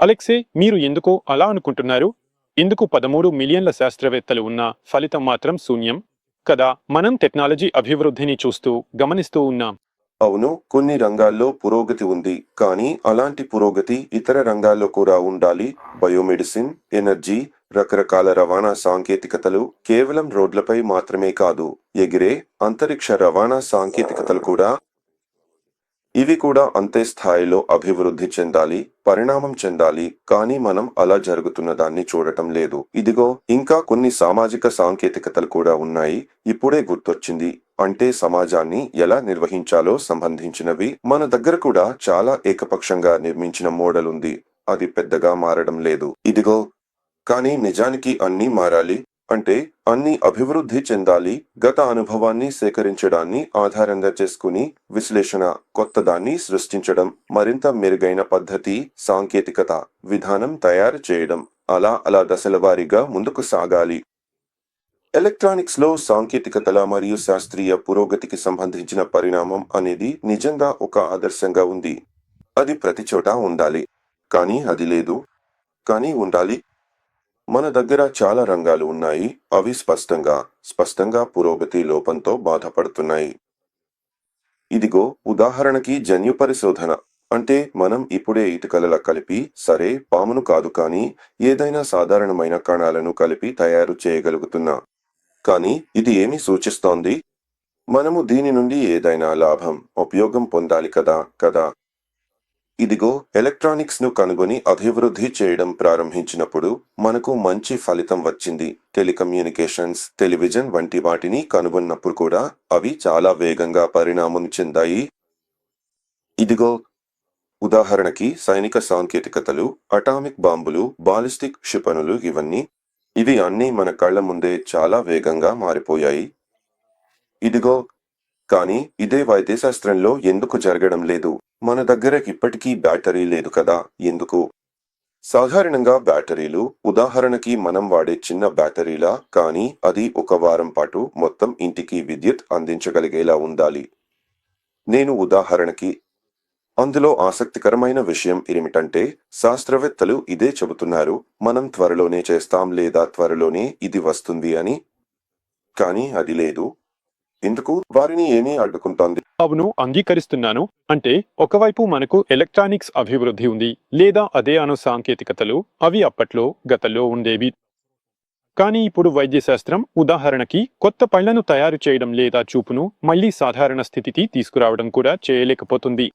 అలెక్సే మీరు ఎందుకు అలా అనుకుంటున్నారు? ఎందుకు పదమూడు మిలియన్ల శాస్త్రవేత్తలు ఉన్న ఫలితం మాత్రం శూన్యం? కదా మనం టెక్నాలజీ అభివృద్ధిని చూస్తూ గమనిస్తూ ఉన్నాం. అవును కొన్ని రంగాల్లో పురోగతి ఉంది కానీ అలాంటి పురోగతి ఇతర రంగాల్లో కూడా ఉండాలి. బయోమెడిసిన్ ఎనర్జీ రకరకాల రవాణా సాంకేతికతలు కేవలం రోడ్లపై మాత్రమే కాదు ఎగిరే అంతరిక్ష రవాణా సాంకేతికతలు కూడా ఇవి కూడా అంతే స్థాయిలో అభివృద్ధి చెందాలి పరిణామం చెందాలి కానీ మనం అలా జరుగుతున్న దాన్ని చూడటం లేదు. ఇదిగో ఇంకా కొన్ని సామాజిక సాంకేతికతలు కూడా ఉన్నాయి. ఇప్పుడే గుర్తొచ్చింది అంటే సమాజాన్ని ఎలా నిర్వహించాలో సంబంధించినవి. మన దగ్గర కూడా చాలా ఏకపక్షంగా నిర్మించిన మోడల్ ఉంది అది పెద్దగా మారడం లేదు. ఇదిగో కానీ నిజానికి అన్నీ మారాలి. అంటే అన్ని అభివృద్ధి చెందాలి గత అనుభవాన్ని సేకరించడాన్ని ఆధారంగా చేసుకుని విశ్లేషణ కొత్తదాన్ని సృష్టించడం మరింత మెరుగైన పద్ధతి సాంకేతికత విధానం తయారు చేయడం అలా అలా దశల వారీగా ముందుకు సాగాలి. ఎలక్ట్రానిక్స్లో సాంకేతికతల మరియు శాస్త్రీయ పురోగతికి సంబంధించిన పరిణామం అనేది నిజంగా ఒక ఆదర్శంగా ఉంది. అది ప్రతి చోట ఉండాలి. కానీ అది లేదు. కానీ ఉండాలి. మన దగ్గర చాలా రంగాలు ఉన్నాయి. అవి స్పష్టంగా స్పష్టంగా పురోగతి లోపంతో బాధపడుతున్నాయి. ఇదిగో ఉదాహరణకి జన్యు పరిశోధన. అంటే మనం ఇప్పుడే ఇటుకలల కలిపి సరే పామును కాదు కానీ ఏదైనా సాధారణమైన కణాలను కలిపి తయారు చేయగలుగుతున్నా. కానీ ఇది ఏమి సూచిస్తోంది? మనము దీని నుండి ఏదైనా లాభం ఉపయోగం పొందాలి కదా కదా. ఇదిగో ఎలక్ట్రానిక్స్ను కనుగొని అభివృద్ధి చేయడం ప్రారంభించినప్పుడు మనకు మంచి ఫలితం వచ్చింది. టెలికమ్యూనికేషన్స్ టెలివిజన్ వంటి వాటిని కనుగొన్నప్పుడు కూడా అవి చాలా వేగంగా పరిణామం చెందాయి. ఇదిగో ఉదాహరణకి సైనిక సాంకేతికతలు అటామిక్ బాంబులు బాలిస్టిక్ క్షిపణులు ఇవన్నీ ఇవి అన్నీ మన కళ్ళ ముందే చాలా వేగంగా మారిపోయాయి. ఇదిగో కానీ ఇదే వైద్యశాస్త్రంలో ఎందుకు జరగడం లేదు? మన దగ్గర ఇప్పటికీ బ్యాటరీ లేదు కదా ఎందుకు? సాధారణంగా బ్యాటరీలు ఉదాహరణకి మనం వాడే చిన్న బ్యాటరీలా కానీ అది ఒక వారం పాటు మొత్తం ఇంటికి విద్యుత్ అందించగలిగేలా ఉండాలి. నేను ఉదాహరణకి అందులో ఆసక్తికరమైన విషయం ఏమిటంటే శాస్త్రవేత్తలు ఇదే చెబుతున్నారు మనం త్వరలోనే చేస్తాం లేదా త్వరలోనే ఇది వస్తుంది అని. కానీ అది లేదు. ఎందుకు? వారిని ఏమీ అడ్డుకుంటోంది? అవును అంగీకరిస్తున్నాను. అంటే ఒకవైపు మనకు ఎలక్ట్రానిక్స్ అభివృద్ధి ఉంది లేదా అదే అణు సాంకేతికతలు అవి అప్పట్లో గతంలో ఉండేవి. కానీ ఇప్పుడు వైద్యశాస్త్రం ఉదాహరణకి కొత్త పళ్ళను తయారు చేయడం లేదా చూపును మళ్ళీ సాధారణ స్థితికి తీసుకురావడం కూడా చేయలేకపోతుంది.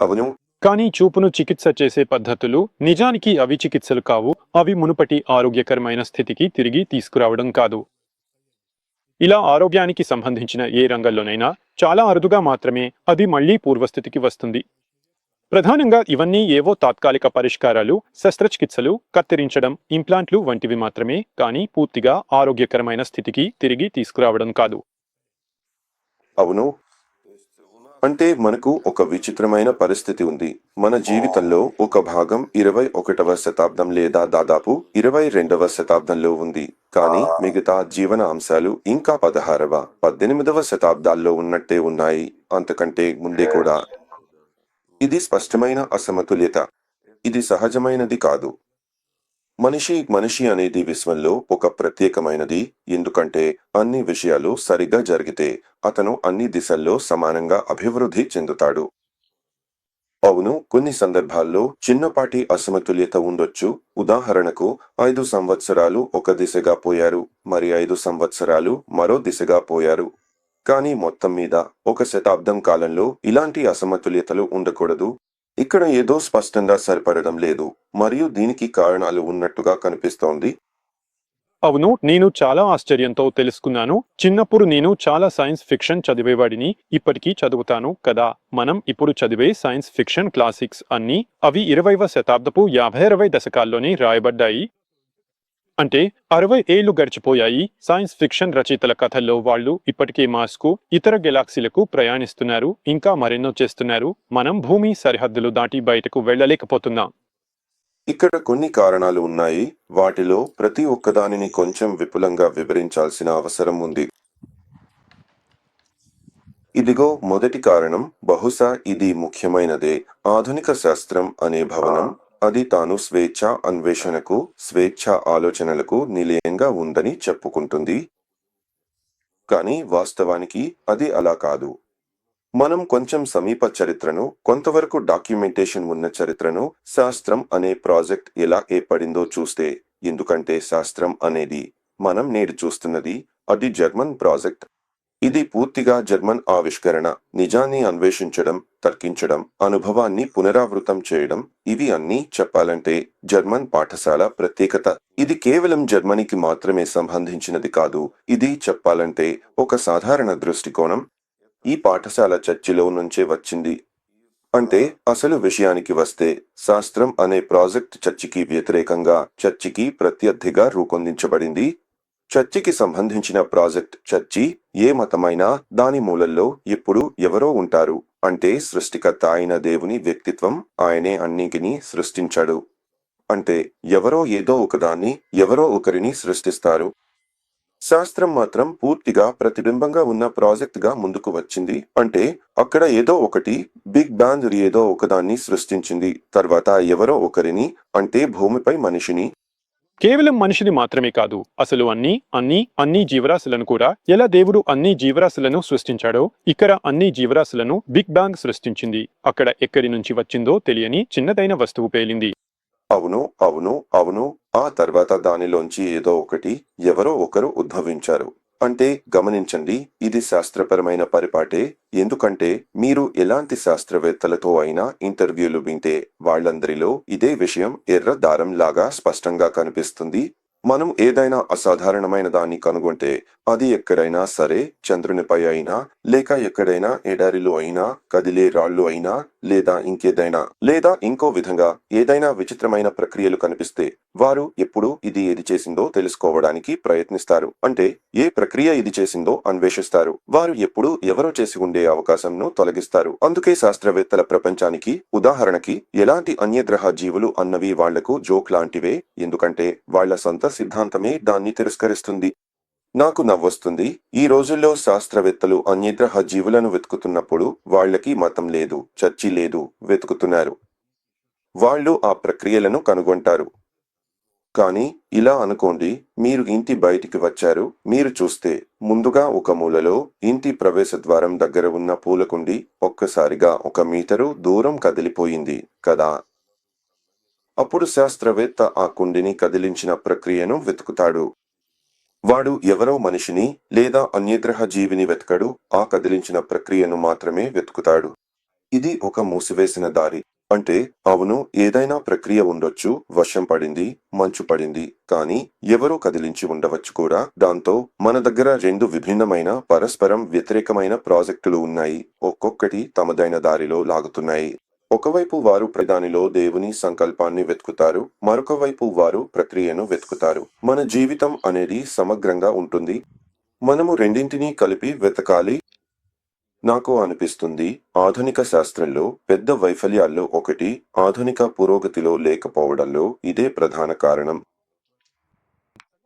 అవును. కానీ చూపును చికిత్స చేసే పద్ధతులు నిజానికి అవి చికిత్సలు కావు అవి మునుపటి ఆరోగ్యకరమైన స్థితికి తిరిగి తీసుకురావడం కాదు. ఇలా ఆరోగ్యానికి సంబంధించిన ఏ రంగంలోనైనా చాలా అరుదుగా మాత్రమే అది మళ్ళీ పూర్వస్థితికి వస్తుంది. ప్రధానంగా ఇవన్నీ ఏవో తాత్కాలిక పరిష్కారాలు శస్త్రచికిత్సలు కత్తిరించడం ఇంప్లాంట్లు వంటివి మాత్రమే కానీ పూర్తిగా ఆరోగ్యకరమైన స్థితికి తిరిగి తీసుకురావడం కాదు. అవును. అంటే మనకు ఒక విచిత్రమైన పరిస్థితి ఉంది. మన జీవితంలో ఒక భాగం ఇరవై ఒకటవ శతాబ్దం లేదా దాదాపు ఇరవై రెండవ శతాబ్దంలో ఉంది. కానీ మిగతా జీవన అంశాలు ఇంకా పదహారవ పద్దెనిమిదవ శతాబ్దాల్లో ఉన్నట్టే ఉన్నాయి. అంతకంటే ముందే కూడా. ఇది స్పష్టమైన అసమతుల్యత. ఇది సహజమైనది కాదు. మనిషి మనిషి అనేది విశ్వంలో ఒక ప్రత్యేకమైనది ఎందుకంటే అన్ని విషయాలు సరిగ్గా జరిగితే అతను అన్ని దిశల్లో సమానంగా అభివృద్ధి చెందుతాడు. అవును కొన్ని సందర్భాల్లో చిన్నపాటి అసమతుల్యత ఉండొచ్చు. ఉదాహరణకు ఐదు సంవత్సరాలు ఒక దిశగా పోయారు మరి ఐదు సంవత్సరాలు మరో దిశగా పోయారు. కానీ మొత్తం మీద ఒక శతాబ్దం కాలంలో ఇలాంటి అసమతుల్యతలు ఉండకూడదు. ఇక్కడ ఏదో స్పష్టంగా సరిపడడం లేదు. మరియు దీనికి కారణాలు ఉన్నట్టుగా కనిపిస్తోంది. అవును నేను చాలా ఆశ్చర్యంతో తెలుసుకున్నాను. చిన్నప్పుడు నేను చాలా సైన్స్ ఫిక్షన్ చదివేవాడిని ఇప్పటికీ చదువుతాను కదా. మనం ఇప్పుడు చదివే సైన్స్ ఫిక్షన్ క్లాసిక్స్ అన్ని అవి ఇరవైవ శతాబ్దపు యాభై అరవై దశకాల్లోనే రాయబడ్డాయి. అంటే అరవై ఏళ్ళు గడిచిపోయాయి సైన్స్ ఫిక్షన్ రచయితల కథల్లో వాళ్ళు ఇప్పటికే మాస్కు ఇతర గెలాక్సీలకు ప్రయాణిస్తున్నారు ఇంకా మరెన్నో చేస్తున్నారు. మనం భూమి సరిహద్దులు దాటి బయటకు వెళ్ళలేకపోతున్నాం. ఇక్కడ కొన్ని కారణాలు ఉన్నాయి. వాటిలో ప్రతి ఒక్కదానిని కొంచెం విపులంగా వివరించాల్సిన అవసరం ఉంది. ఇదిగో మొదటి కారణం బహుశా ఇది ముఖ్యమైనదే. ఆధునిక శాస్త్రం అనే భవనం అది తాను స్వేచ్ఛ అన్వేషణకు స్వేచ్ఛ ఆలోచనలకు నిలయంగా ఉందని చెప్పుకుంటుంది. కానీ వాస్తవానికి అది అలా కాదు. మనం కొంచెం సమీప చరిత్రను కొంతవరకు డాక్యుమెంటేషన్ ఉన్న చరిత్రను శాస్త్రం అనే ప్రాజెక్ట్ ఎలా ఏర్పడిందో చూస్తే ఎందుకంటే శాస్త్రం అనేది మనం నేడు చూస్తున్నది అది జర్మన్ ప్రాజెక్ట్. ఇది పూర్తిగా జర్మన్ ఆవిష్కరణ. నిజాన్ని అన్వేషించడం తర్కించడం అనుభవాన్ని పునరావృతం చేయడం ఇవి అన్నీ చెప్పాలంటే జర్మన్ పాఠశాల ప్రత్యేకత. ఇది కేవలం జర్మనీకి మాత్రమే సంబంధించినది కాదు. ఇది చెప్పాలంటే ఒక సాధారణ దృష్టికోణం. ఈ పాఠశాల చర్చిలో నుంచే వచ్చింది. అంటే అసలు విషయానికి వస్తే శాస్త్రం అనే ప్రాజెక్ట్ చర్చికి వ్యతిరేకంగా చర్చికి ప్రత్యర్థిగా రూపొందించబడింది. చర్చికి సంబంధించిన ప్రాజెక్ట్ చర్చి ఏ మతమైనా దాని మూలల్లో ఎప్పుడు ఎవరో ఉంటారు. అంటే సృష్టికర్త అయిన దేవుని వ్యక్తిత్వం ఆయనే అన్నిటినీ సృష్టించాడు. అంటే ఎవరో ఏదో ఒకదాన్ని ఎవరో ఒకరిని సృష్టిస్తారు. శాస్త్రం మాత్రం పూర్తిగా ప్రతిబింబంగా ఉన్న ప్రాజెక్ట్గా ముందుకు వచ్చింది. అంటే అక్కడ ఏదో ఒకటి బిగ్ బ్యాంగ్ ఏదో ఒకదాన్ని సృష్టించింది. తర్వాత ఎవరో ఒకరిని అంటే భూమిపై మనిషిని కేవలం మనిషిని మాత్రమే కాదు అసలు అన్ని అన్ని అన్ని జీవరాశులను కూడా ఎలా దేవుడు అన్ని జీవరాశులను సృష్టించాడో ఇక్కడ అన్ని జీవరాశులను బిగ్ బ్యాంగ్ సృష్టించింది. అక్కడ ఎక్కడి నుంచి వచ్చిందో తెలియని చిన్నదైన వస్తువు పేలింది. అవును అవును అవును. ఆ తర్వాత దానిలోంచి ఏదో ఒకటి ఎవరో ఒకరు ఉద్భవించారు. అంటే గమనించండి ఇది శాస్త్రపరమైన పరిపాటే. ఎందుకంటే మీరు ఎలాంటి శాస్త్రవేత్తలతో అయినా ఇంటర్వ్యూలు వింటే వాళ్ళందరిలో ఇదే విషయం ఎర్ర దారం లాగా స్పష్టంగా కనిపిస్తుంది. మనం ఏదైనా అసాధారణమైన దాన్ని కనుగొంటే అది ఎక్కడైనా సరే చంద్రునిపై అయినా లేక ఎక్కడైనా ఎడారిలో అయినా కదిలే రాళ్ళు అయినా లేదా ఇంకేదైనా లేదా ఇంకో విధంగా ఏదైనా విచిత్రమైన ప్రక్రియలు కనిపిస్తే వారు ఎప్పుడు ఇది ఏది చేసిందో తెలుసుకోవడానికి ప్రయత్నిస్తారు. అంటే ఏ ప్రక్రియ ఇది చేసిందో అన్వేషిస్తారు. వారు ఎప్పుడు ఎవరో చేసి ఉండే అవకాశంను తొలగిస్తారు. అందుకే శాస్త్రవేత్తల ప్రపంచానికి ఉదాహరణకి ఎలాంటి అన్యగ్రహ జీవులు అన్నవి వాళ్ళకు జోక్ లాంటివే ఎందుకంటే వాళ్ళ సొంత సిద్ధాంతమే దాన్ని తిరస్కరిస్తుంది. నాకు నవ్వొస్తుంది. ఈ రోజుల్లో శాస్త్రవేత్తలు అన్యగ్రహ జీవులను వెతుకుతున్నప్పుడు వాళ్ళకి మతం లేదు చర్చి లేదు వెతుకుతున్నారు. వాళ్ళు ఆ ప్రక్రియలను కనుగొంటారు. కానీ ఇలా అనుకోండి మీరు ఇంటి బయటికి వచ్చారు మీరు చూస్తే ముందుగా ఒక మూలలో ఇంటి ప్రవేశ ద్వారం దగ్గర ఉన్న పూలకుండి ఒక్కసారిగా ఒక మీటరు దూరం కదిలిపోయింది కదా! అప్పుడు శాస్త్రవేత్త ఆ కుండిని కదిలించిన ప్రక్రియను వెతుకుతాడు. వాడు ఎవరో మనిషిని లేదా అన్యగ్రహ జీవిని వెతకడు ఆ కదిలించిన ప్రక్రియను మాత్రమే వెతుకుతాడు. ఇది ఒక మూసివేసిన దారి. అంటే అవును ఏదైనా ప్రక్రియ ఉండొచ్చు వర్షం పడింది మంచు పడింది కానీ ఎవరో కదిలించి ఉండవచ్చు కూడా. దాంతో మన దగ్గర రెండు విభిన్నమైన పరస్పరం వ్యతిరేకమైన ప్రాజెక్టులు ఉన్నాయి. ఒక్కొక్కటి తమదైన దారిలో లాగుతున్నాయి. ఒకవైపు వారు ప్రధానిలో దేవుని సంకల్పాన్ని వెతుకుతారు మరొక వైపు వారు ప్రక్రియను వెతుకుతారు. మన జీవితం అనేది సమగ్రంగా ఉంటుంది. మనము రెండింటినీ కలిపి వెతకాలి. నాకు అనిపిస్తుంది ఆధునిక శాస్త్రంలో పెద్ద వైఫల్యాల్లో ఒకటి ఆధునిక పురోగతిలో లేకపోవడంలో ఇదే ప్రధాన కారణం.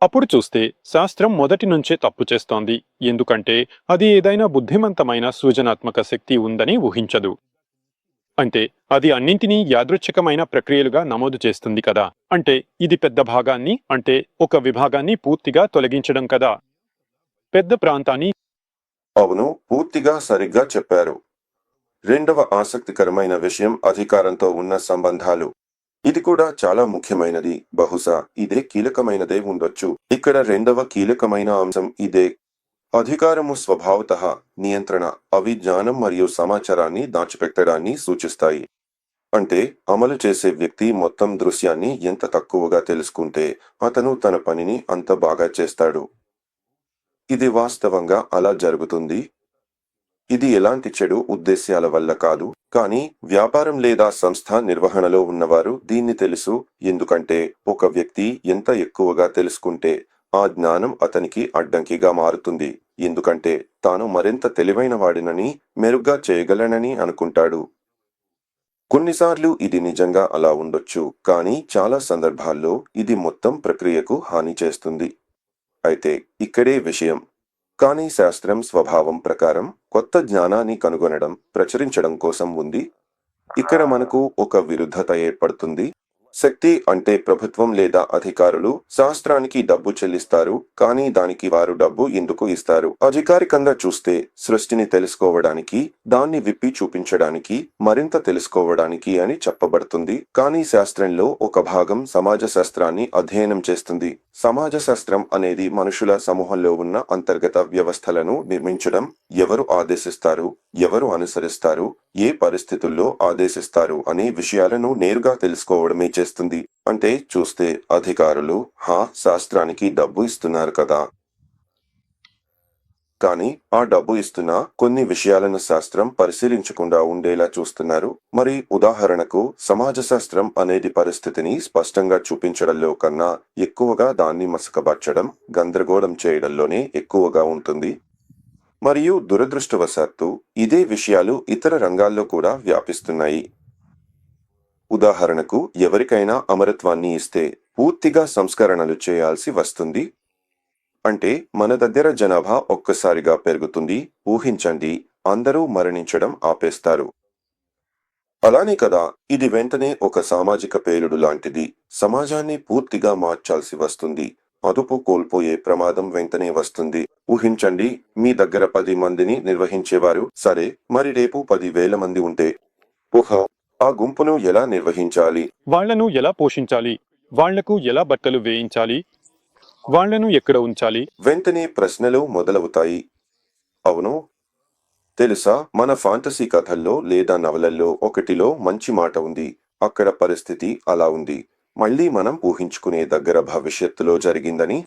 అప్పుడు చూస్తే శాస్త్రం మొదటి నుంచే తప్పు చేస్తోంది. ఎందుకంటే అది ఏదైనా బుద్ధిమంతమైన సృజనాత్మక శక్తి ఉందని ఊహించదు. అంటే అది అన్నింటినీ యాదృచ్ఛికమైన ప్రక్రియలుగా నమోదు చేస్తుంది కదా. అంటే ఇది పెద్ద భాగాన్ని అంటే ఒక విభాగాన్ని పూర్తిగా తొలగించడం కదా. పెద్ద ప్రాంతాన్ని అవును పూర్తిగా సరిగ్గా చెప్పారు. రెండవ ఆసక్తికరమైన విషయం అధికారంతో ఉన్న సంబంధాలు. ఇది కూడా చాలా ముఖ్యమైనది. బహుశా ఇదే కీలకమైనదే ఉండొచ్చు. ఇక్కడ రెండవ కీలకమైన అంశం ఇదే. అధికారము స్వభావత నియంత్రణ అవి జ్ఞానం మరియు సమాచారాన్ని దాచిపెట్టడాన్ని సూచిస్తాయి. అంటే అమలు చేసే వ్యక్తి మొత్తం దృశ్యాన్ని ఎంత తక్కువగా తెలుసుకుంటే అతను తన పనిని అంత బాగా చేస్తాడు. ఇది వాస్తవంగా అలా జరుగుతుంది? ఇది ఎలాంటి చెడు ఉద్దేశ్యాల వల్ల కాదు కానీ వ్యాపారం లేదా సంస్థ నిర్వహణలో ఉన్నవారు దీన్ని తెలుసు ఎందుకంటే ఒక వ్యక్తి ఎంత ఎక్కువగా తెలుసుకుంటే ఆ జ్ఞానం అతనికి అడ్డంకిగా మారుతుంది. ఎందుకంటే తాను మరింత తెలివైన వాడినని మెరుగ్గా చేయగలనని అనుకుంటాడు. కొన్నిసార్లు ఇది నిజంగా అలా ఉండొచ్చు కానీ చాలా సందర్భాల్లో ఇది మొత్తం ప్రక్రియకు హాని చేస్తుంది. అయితే ఇక్కడే విషయం. కానీ శాస్త్రం స్వభావం ప్రకారం కొత్త జ్ఞానాన్ని కనుగొనడం ప్రచురించడం కోసం ఉంది. ఇక్కడ మనకు ఒక విరుద్ధత ఏర్పడుతుంది. శక్తి అంటే ప్రభుత్వం లేదా అధికారులు శాస్త్రానికి డబ్బు చెల్లిస్తారు కానీ దానికి వారు డబ్బు ఎందుకు ఇస్తారు? అధికారికంగా చూస్తే సృష్టిని తెలుసుకోవడానికి దాన్ని విప్పి చూపించడానికి మరింత తెలుసుకోవడానికి అని చెప్పబడుతుంది. కానీ శాస్త్రంలో ఒక భాగం సమాజ శాస్త్రాన్ని అధ్యయనం చేస్తుంది. సమాజ శాస్త్రం అనేది మనుషుల సమూహంలో ఉన్న అంతర్గత వ్యవస్థలను నిర్మించడం ఎవరు ఆదేశిస్తారు ఎవరు అనుసరిస్తారు ఏ పరిస్థితుల్లో ఆదేశిస్తారు అనే విషయాలను నేరుగా తెలుసుకోవడమే చేస్తుంది. అంటే చూస్తే అధికారులు హా శాస్త్రానికి డబ్బు ఇస్తున్నారు కదా! కానీ ఆ డబ్బు ఇస్తున్న కొన్ని విషయాలను శాస్త్రం పరిశీలించకుండా ఉండేలా చూస్తున్నారు. మరి ఉదాహరణకు సమాజ శాస్త్రం అనేది పరిస్థితిని స్పష్టంగా చూపించడంలో కన్నా ఎక్కువగా దాన్ని మసకబర్చడం గందరగోళం చేయడంలోనే ఎక్కువగా ఉంటుంది. మరియు దురదృష్టవశాత్తు ఇదే విషయాలు ఇతర రంగాల్లో కూడా వ్యాపిస్తున్నాయి. ఉదాహరణకు ఎవరికైనా అమరత్వాన్ని ఇస్తే పూర్తిగా సంస్కరణలు చేయాల్సి వస్తుంది. అంటే మన దగ్గర జనాభా ఒక్కసారిగా పెరుగుతుంది ఊహించండి అందరూ మరణించడం ఆపేస్తారు. అలానే కదా ఇది వెంటనే ఒక సామాజిక పేలుడు లాంటిది సమాజాన్ని పూర్తిగా మార్చాల్సి వస్తుంది. అదుపు కోల్పోయే ప్రమాదం వెంటనే వస్తుంది. ఊహించండి మీ దగ్గర పది మందిని నిర్వహించేవారు సరే మరి రేపు పది వేల మంది ఉంటే. ఊహ ఆ గుంపును ఎలా నిర్వహించాలి? వాళ్ళను ఎలా పోషించాలి? వాళ్ళకు ఎలా బట్టలు వేయించాలి? వాళ్ళను ఎక్కడ ఉంచాలి? వెంటనే ప్రశ్నలు మొదలవుతాయి. అవును. తెలుసా? మన ఫాంటసీ కథల్లో లేదా నవలల్లో ఒకటిలో మంచి మాట ఉంది. అక్కడ పరిస్థితి అలా ఉంది. మళ్ళీ మనం ఊహించుకునే దగ్గర భవిష్యత్తులో జరిగిందని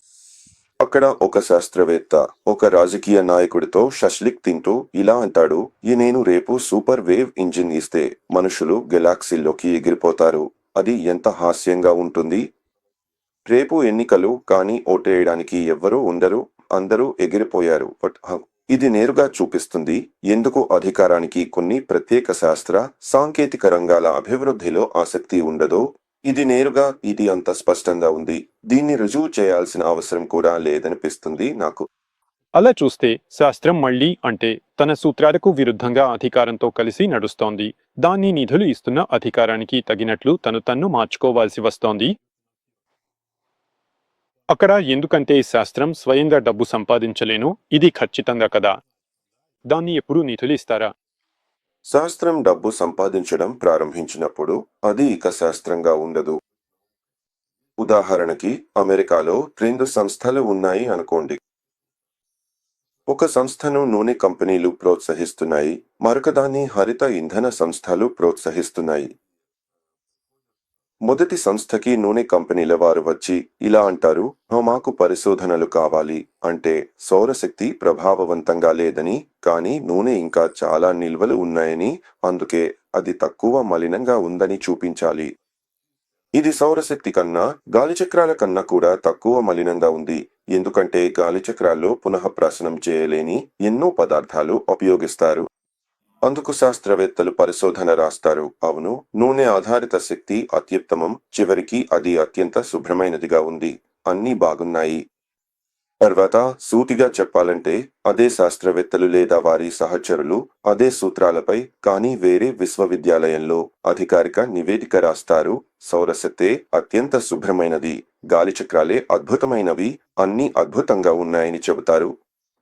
అక్కడ ఒక శాస్త్రవేత్త ఒక రాజకీయ నాయకుడితో షష్లిక్ తింటూ ఇలా అంటాడు ఈ నేను రేపు సూపర్ వేవ్ ఇంజిన్ ఇస్తే మనుషులు గెలాక్సీలోకి ఎగిరిపోతారు. అది ఎంత హాస్యంగా ఉంటుంది? రేపు ఎన్నికలు కానీ ఓటేయడానికి ఎవ్వరూ ఉండరు అందరూ ఎగిరిపోయారు. బట్ ఇది నేరుగా చూపిస్తుంది ఎందుకు అధికారానికి కొన్ని ప్రత్యేక శాస్త్ర సాంకేతిక రంగాల అభివృద్ధిలో ఆసక్తి ఉండదో ఇది నేరుగా ఇది అంత స్పష్టంగా ఉంది. దీన్ని రుజువు చేయాల్సిన అవసరం కూడా లేదనిపిస్తుంది నాకు. అలా చూస్తే శాస్త్రం మళ్ళీ అంటే తన సూత్రాలకు విరుద్ధంగా అధికారంతో కలిసి నడుస్తోంది. దాన్ని నిధులు ఇస్తున్న అధికారానికి తగినట్లు తను తన్ను మార్చుకోవాల్సి వస్తోంది. అక్కడ ఎందుకంటే శాస్త్రం స్వయంగా డబ్బు సంపాదించలేను ఇది ఖచ్చితంగా కదా? దాన్ని ఎప్పుడు నిధులు ఇస్తారా? శాస్త్రం డబ్బు సంపాదించడం ప్రారంభించినప్పుడు అది ఇక శాస్త్రంగా ఉండదు. ఉదాహరణకి అమెరికాలో రెండు సంస్థలు ఉన్నాయి అనుకోండి. ఒక సంస్థను నూనె కంపెనీలు ప్రోత్సహిస్తున్నాయి మరొకదాన్ని హరిత ఇంధన సంస్థలు ప్రోత్సహిస్తున్నాయి. మొదటి సంస్థకి నూనె కంపెనీల వారు వచ్చి ఇలా అంటారు మాకు పరిశోధనలు కావాలి అంటే సౌరశక్తి ప్రభావవంతంగా లేదని కానీ నూనె ఇంకా చాలా నిల్వలు ఉన్నాయని అందుకే అది తక్కువ మలినంగా ఉందని చూపించాలి. ఇది సౌరశక్తి కన్నా గాలిచక్రాల కన్నా కూడా తక్కువ మలినంగా ఉంది ఎందుకంటే గాలిచక్రాల్లో పునఃప్రాసనం చేయలేని ఎన్నో పదార్థాలు ఉపయోగిస్తారు. అందుకు శాస్త్రవేత్తలు పరిశోధన రాస్తారు. అవును నూనె ఆధారిత శక్తి అత్యుత్తమం చివరికి అది అత్యంత శుభ్రమైనదిగా ఉంది. అన్నీ బాగున్నాయి. తర్వాత సూటిగా చెప్పాలంటే అదే శాస్త్రవేత్తలు లేదా వారి సహచరులు అదే సూత్రాలపై కానీ వేరే విశ్వవిద్యాలయంలో అధికారిక నివేదిక రాస్తారు. సౌరశక్తే అత్యంత శుభ్రమైనది. గాలిచక్రాలే అద్భుతమైనవి. అన్నీ అద్భుతంగా ఉన్నాయని చెబుతారు.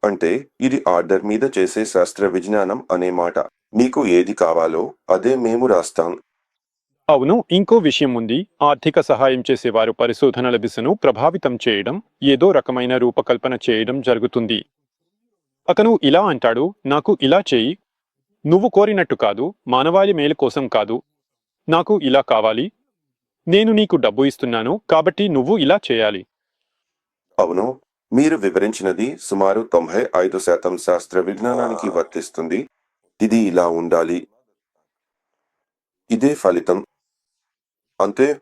అంటే ఇది ఆర్డర్ మీద చేసే శాస్త్ర విజ్ఞానం అనే మాట. మీకు ఏది కావాలో అదే మేము రాస్తాం. అవును ఇంకో విషయం ఉంది. ఆర్థిక సహాయం చేసేవారు పరిశోధనల దిశను ప్రభావితం చేయడం ఏదో రకమైన రూపకల్పన చేయడం జరుగుతుంది. అతను ఇలా అంటాడు నాకు ఇలా చేయి. నువ్వు కోరినట్టు కాదు మానవాళి మేలు కోసం కాదు. నాకు ఇలా కావాలి. నేను నీకు డబ్బు ఇస్తున్నాను కాబట్టి నువ్వు ఇలా చేయాలి. అవును మీరు వివరించినది సుమారు తొంభై ఐదు శాతం శాస్త్ర విజ్ఞానానికి వర్తిస్తుంది. ఇది ఇలా ఉండాలి. ఇదే ఫలితం. అంతే.